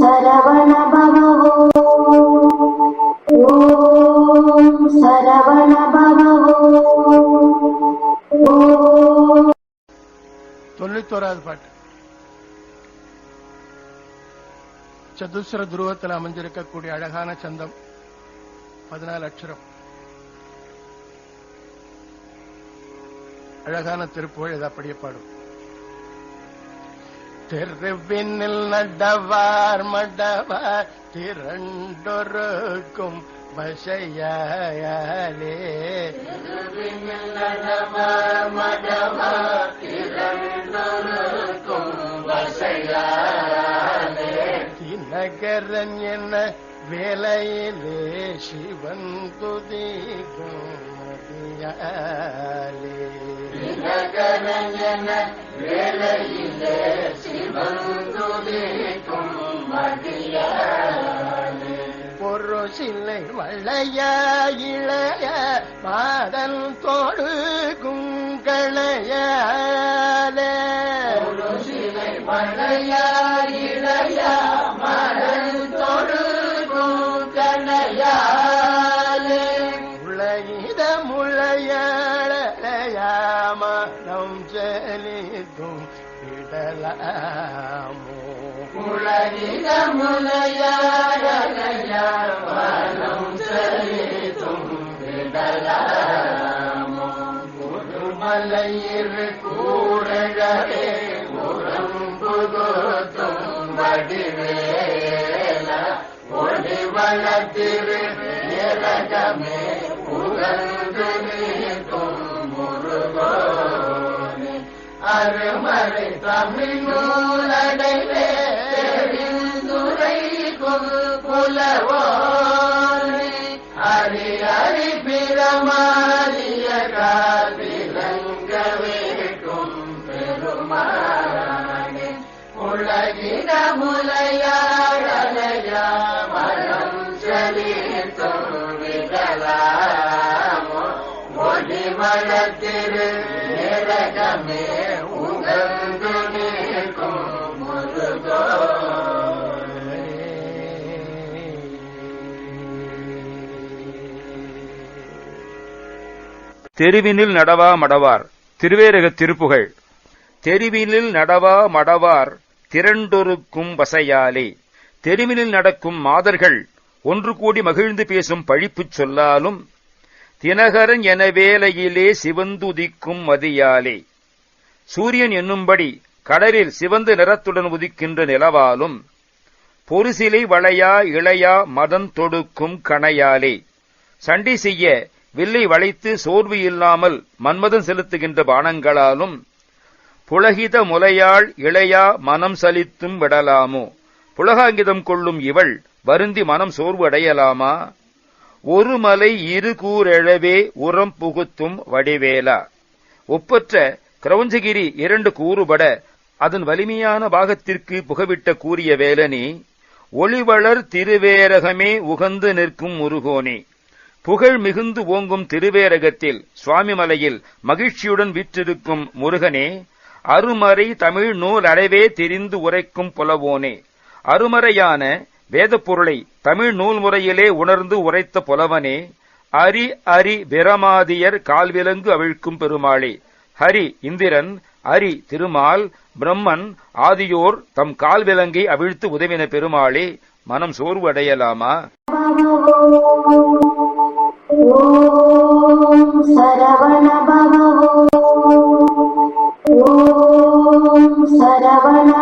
சரவண பவோ ஓம் சரவண பவோ தொண்ணூத்தோராவது பாட்டு. சதுஸ்ர துருவத்தில் அமைஞ்சிருக்கக்கூடிய அழகான சந்தம் பதினாலு அக்ஷரம். அழகான திருப்புகழ் இது அப்படியே பாடும். தெருவினில் நடவார் மடவார் திரண்டொருக்கும் வசையாலே தினகரன் என்ன வேலையிலே சிவன் துதிக்கும் மதியாலே தினகரன் என்ன வேலையிலே சிவன் துதிக்கும் மதியாலே. ஒரு சிலை வளைய இளைய மாதன் தோடு குங்களையாலே. ஒரு இளைய மாதன் தோடு குங்களையா செலிக்கும் இடலாமோ உறம்புகோத்தும் வடிவேல ஒளி வளத்திரு இறகமே மறுமறை தமிழ் நூலடைவே தெரிந்துரை புலவோனே அரி அரி பிரமாதிய காதிலங்க பெருமானே உலகின உகந்து நிற்கும் தெருவினில் நடவா மடவார் திருவேரக திருப்புகழ். தெருவினில் நடவா மடவார் திரண்டொருக்கும் வசையாலே தெருவினில் நடக்கும் மாதர்கள் ஒன்று கூடி மகிழ்ந்து பேசும் பழிப்புச் சொல்லாலும் தினகரன் என வேலையிலே சிவந்துதிக்கும் மதியாலே. சூரியன் என்னும்படி கடலில் சிவந்து நிறத்துடன் உதிக்கின்ற நிலவாலும் பொருசிலை வளையா இளையா மதம் தொடுக்கும் கணையாலே. சண்டி செய்ய வில்லை வளைத்து சோர்வு இல்லாமல் மன்மதன் செலுத்துகின்ற பானங்களாலும் புலகித முலையாள் இளையா மனம் சலித்தும் விடலாமோ? புலகாங்கிதம் கொள்ளும் இவள் வருந்தி மனம் சோர்வு அடையலாமா? ஒரு மலை இரு கூரெழவே உரம் புகுத்தும் வடிவேலா. ஒப்பற்ற கிரௌஞ்சகிரி இரண்டு கூறுபட அதன் வலிமையான பாகத்திற்கு புகவிட்ட கூறிய வேலனே ஒளிவளர் திருவேரகமே உகந்து நிற்கும் முருகோனே. புகழ் மிகுந்து ஓங்கும் திருவேரகத்தில் சுவாமிமலையில் மகிழ்ச்சியுடன் விற்றிருக்கும் முருகனே அருமறை தமிழ் நூல் அடைவே தெரிந்து உரைக்கும் புலவோனே. அருமறையான வேதப்பொருளை தமிழ் நூல் முறையிலே உணர்ந்து உரைத்த புலவனே அரி அரி பிரமாதியர் கால்விலங்கு அவிழ்க்கும் பெருமாளே. ஹரி இந்திரன் அரி திருமால் பிரம்மன் ஆதியோர் தம் கால்விலங்கை அவிழ்த்து உதவின பெருமாளே மனம் சோர்வு அடையலாமா சரவண